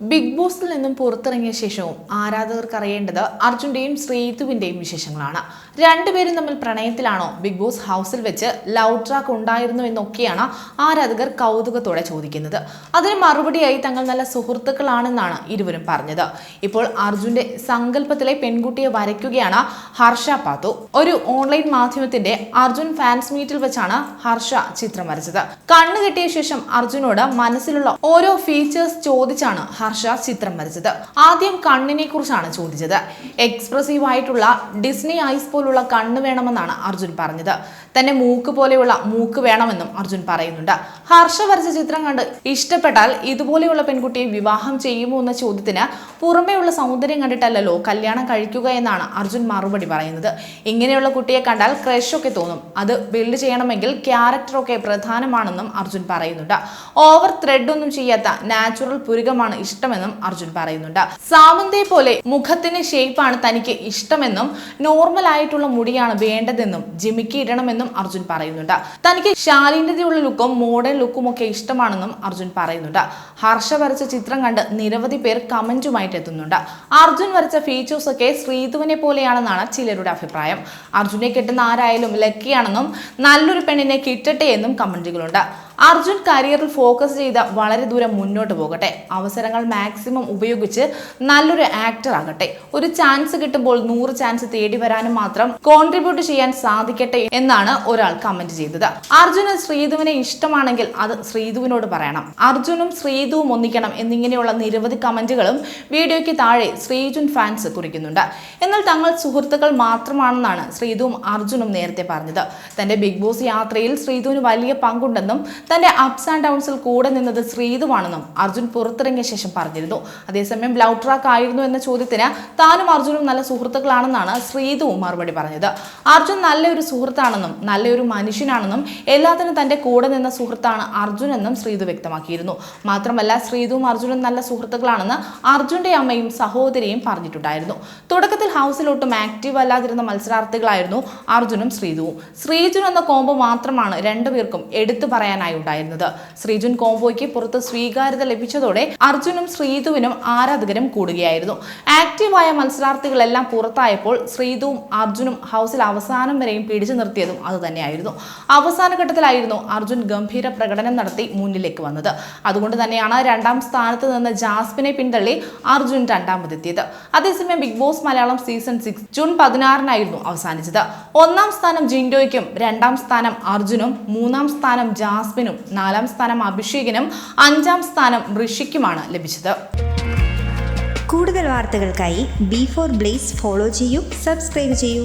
Big ബോസിൽ നിന്നും പുറത്തിറങ്ങിയ ശേഷവും ആരാധകർക്ക് അറിയേണ്ടത് അർജുന്റെയും ശ്രീതുവിന്റെയും വിശേഷങ്ങളാണ്. രണ്ടുപേരും തമ്മിൽ പ്രണയത്തിലാണോ ബിഗ് ബോസ് ഹൗസിൽ വെച്ച് ലവ് ട്രാക്ക് ഉണ്ടായിരുന്നു എന്നൊക്കെയാണ് ആരാധകർ കൗതുകത്തോടെ ചോദിക്കുന്നത്. അതിന് മറുപടിയായി തങ്ങൾ നല്ല സുഹൃത്തുക്കളാണെന്നാണ് ഇരുവരും പറഞ്ഞത്. ഇപ്പോൾ അർജുന്റെ സങ്കല്പത്തിലെ പെൺകുട്ടിയെ വരയ്ക്കുകയാണ് ഹർഷ പാത്തു. ഒരു ഓൺലൈൻ മാധ്യമത്തിന്റെ അർജുൻ ഫാൻസ് മീറ്റിൽ വെച്ചാണ് ഹർഷ ചിത്രം വരച്ചത്. കണ്ണു കെട്ടിയ ശേഷം അർജുനോട് മനസ്സിലുള്ള ഓരോ ഫീച്ചേഴ്സ് ചോദിച്ചാണ് ഹർഷ ചിത്രം വരച്ചത്. ആദ്യം കണ്ണിനെ കുറിച്ചാണ് ചോദിച്ചത്. എക്സ്പ്രസീവ് ആയിട്ടുള്ള ഡിസ്നി ഐസ് പോലുള്ള കണ്ണ് വേണമെന്നാണ് അർജുൻ പറഞ്ഞത്. തന്നെ മൂക്ക് പോലെയുള്ള മൂക്ക് വേണമെന്നും അർജുൻ പറയുന്നുണ്ട്. ഹർഷ വരച്ച ചിത്രം കണ്ട് ഇഷ്ടപ്പെട്ടാൽ ഇതുപോലെയുള്ള പെൺകുട്ടിയെ വിവാഹം ചെയ്യുമോ എന്ന ചോദ്യത്തിന് പുറമേയുള്ള സൗന്ദര്യം കണ്ടിട്ടല്ലല്ലോ കല്യാണം കഴിക്കുക എന്നാണ് അർജുൻ മറുപടി പറയുന്നത്. ഇങ്ങനെയുള്ള കുട്ടിയെ കണ്ടാൽ ക്രഷ് ഒക്കെ തോന്നും. അത് ബിൽഡ് ചെയ്യണമെങ്കിൽ ക്യാരക്ടറൊക്കെ പ്രധാനമാണെന്നും അർജുൻ പറയുന്നുണ്ട്. ഓവർ ത്രെഡ് ഒന്നും ചെയ്യാത്ത നാച്ചുറൽ പുരുകമാണ് ഇഷ്ടമെന്നും അർജുൻ പറയുന്നുണ്ട്. സാമന്തയെ പോലെ മുഖത്തിന് ഷേപ്പാണ് തനിക്ക് ഇഷ്ടമെന്നും നോർമൽ ആയിട്ടുള്ള മുടിയാണ് വേണ്ടതെന്നും ജിമിക്ക് ഇടണമെന്നും അർജുൻ പറയുന്നുണ്ട്. തനിക്ക് ശാലീനതയുള്ള ലുക്കും മോഡേൺ ലുക്കും ഒക്കെ ഇഷ്ടമാണെന്നും അർജുൻ പറയുന്നുണ്ട്. ഹർഷ വരച്ച ചിത്രം കണ്ട് നിരവധി പേർ കമന്റുമായിട്ട് എത്തുന്നുണ്ട്. അർജുൻ വരച്ച ഫീച്ചേഴ്സ് ഒക്കെ ശ്രീധുവിനെ പോലെയാണെന്നാണ് ചിലരുടെ അഭിപ്രായം. അർജുനെ കിട്ടുന്ന ആരായാലും ലക്കിയാണെന്നും നല്ലൊരു പെണ്ണിനെ കിട്ടട്ടെ എന്നും കമന്റുകളുണ്ട്. അർജുൻ കരിയറിൽ ഫോക്കസ് ചെയ്ത് വളരെ ദൂരം മുന്നോട്ട് പോകട്ടെ. അവസരങ്ങൾ മാക്സിമം ഉപയോഗിച്ച് നല്ലൊരു ആക്ടർ ആകട്ടെ. ഒരു ചാൻസ് കിട്ടുമ്പോൾ നൂറ് ചാൻസ് തേടി വരാനും മാത്രം കോൺട്രിബ്യൂട്ട് ചെയ്യാൻ സാധിക്കട്ടെ എന്നാണ് ഒരാൾ കമന്റ് ചെയ്തത്. അർജുന് ശ്രീധുവിനെ ഇഷ്ടമാണെങ്കിൽ അത് ശ്രീധുവിനോട് പറയണം. അർജുനും ശ്രീധുവും ഒന്നിക്കണം എന്നിങ്ങനെയുള്ള നിരവധി കമന്റുകളും വീഡിയോയ്ക്ക് താഴെ ശ്രീജുൻ ഫാൻസ് കുറിക്കുന്നുണ്ട്. എന്നാൽ തങ്ങൾ സുഹൃത്തുക്കൾ മാത്രമാണെന്നാണ് ശ്രീധുവും അർജുനും നേരത്തെ പറഞ്ഞത്. തന്റെ ബിഗ് ബോസ് യാത്രയിൽ ശ്രീധുവിന് വലിയ പങ്കുണ്ടെന്നും തന്റെ അപ്സ് ആൻഡ് ഡൗൺസിൽ കൂടെ നിന്നത് ശ്രീതുവാണെന്നും അർജുൻ പുറത്തിറങ്ങിയ ശേഷം പറഞ്ഞിരുന്നു. അതേസമയം ലവ് ട്രാക്ക് ആയിരുന്നു എന്ന ചോദ്യത്തിന് താനും അർജുനും നല്ല സുഹൃത്തുക്കളാണെന്നാണ് ശ്രീതുവും മറുപടി പറഞ്ഞത്. അർജുൻ നല്ലൊരു സുഹൃത്താണെന്നും നല്ലൊരു മനുഷ്യനാണെന്നും എല്ലാത്തിനും തന്റെ കൂടെ നിന്ന സുഹൃത്താണ് അർജുൻ എന്നും ശ്രീതു വ്യക്തമാക്കിയിരുന്നു. മാത്രമല്ല ശ്രീതുവും അർജുനും നല്ല സുഹൃത്തുക്കളാണെന്ന് അർജുന്റെ അമ്മയും സഹോദരിയും പറഞ്ഞിട്ടുണ്ടായിരുന്നു. തുടക്കത്തിൽ ഹൗസിലോട്ടും ആക്റ്റീവ് അല്ലാതിരുന്ന മത്സരാർത്ഥികളായിരുന്നു അർജുനും ശ്രീതുവും. ശ്രീജുൻ എന്ന കോംബോ മാത്രമാണ് രണ്ടുപേർക്കും എടുത്തു പറയാനായി ഉണ്ടായിരുന്നത്. ശ്രീജുൻ കോംബോയ്ക്ക് പുറത്ത് സ്വീകാര്യത ലഭിച്ചതോടെ അർജുനും ശ്രീതുവിനും ആരാധകരും കൂടുകയായിരുന്നു. ആക്റ്റീവായ മത്സരാർത്ഥികളെല്ലാം പുറത്തായപ്പോൾ ശ്രീതുവും അർജുനും ഹൗസിൽ അവസാനം വരെയും പിടിച്ചു നിർത്തിയതും അതുതന്നെയായിരുന്നു. അവസാന ഘട്ടത്തിലായിരുന്നു അർജുൻ ഗംഭീര പ്രകടനം നടത്തി മുന്നിലേക്ക് വന്നത്. അതുകൊണ്ട് തന്നെയാണ് രണ്ടാം സ്ഥാനത്ത് നിന്ന് ജാസ്മിനെ പിന്തള്ളി അർജുൻ രണ്ടാമതെത്തിയത്. അതേസമയം Bigg Boss Malayalam season six June പതിനാറിനായിരുന്നു അവസാനിച്ചത്. ഒന്നാം സ്ഥാനം ജിൻഡോയ്ക്കും രണ്ടാം സ്ഥാനം അർജുനും മൂന്നാം സ്ഥാനം ജാസ്മിനും നാലാം സ്ഥാനം അഭിഷേകിനും അഞ്ചാം സ്ഥാനം ഋഷിക്കുമാണ് ലഭിച്ചത്. കൂടുതൽ വാർത്തകൾക്കായി ബി ഫോർ ബ്ലേസ് ഫോളോ ചെയ്യൂ സബ്സ്ക്രൈബ് ചെയ്യൂ.